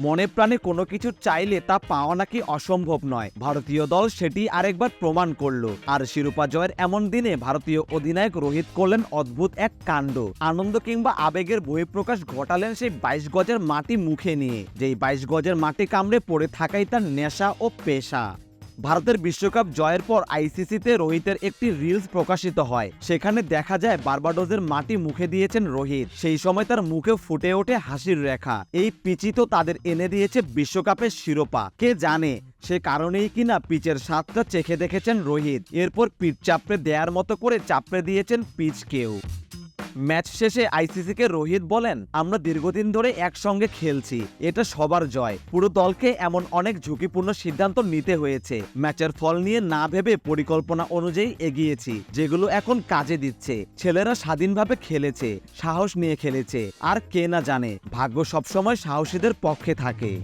মনে প্রাণে কোনো কিছু চাইলে তা পাওয়া নাকি অসম্ভব নয়। ভারতীয় দল সেটি আরেকবার প্রমাণ করল। আর শিরোপা জয়ের এমন দিনে ভারতীয় অধিনায়ক রোহিত করলেন অদ্ভুত এক কাণ্ড। আনন্দ কিংবা আবেগের বহিঃপ্রকাশ ঘটালেন সেই বাইশ গজের মাটি মুখে নিয়ে। যেই বাইশ গজের মাটি কামড়ে পড়ে থাকাই তার নেশা ও পেশা। ভারতের বিশ্বকাপ জয়ের পর আইসিসিতে রোহিতের একটি রিলস প্রকাশিত হয়। সেখানে দেখা যায় বার্বাডোজের মাটি মুখে দিয়েছেন রোহিত। সেই সময় তার মুখে ফুটে ওঠে হাসির রেখা। এই পিচই তো তাদের এনে দিয়েছে বিশ্বকাপের শিরোপা। কে জানে সে কারণেই কিনা পিচের স্বাদটা চেখে দেখেছেন রোহিত। এরপর পিচ চাপড়ে দেয়ার মতো করে চাপড়ে দিয়েছেন পিচকেও। ম্যাচ শেষে আইসিসিকে রোহিত বলেন, আমরা দীর্ঘদিন ধরে একসঙ্গে খেলছি। এটা সবার জয়। পুরো দলকে এমন অনেক ঝুঁকিপূর্ণ সিদ্ধান্ত নিতে হয়েছে। ম্যাচের ফল নিয়ে না ভেবে পরিকল্পনা অনুযায়ী এগিয়েছি, যেগুলো এখন কাজে দিচ্ছে। ছেলেরা স্বাধীনভাবে খেলেছে, সাহস নিয়ে খেলেছে, আর কে না জানে। ভাগ্য সবসময় সাহসীদের পক্ষে থাকে।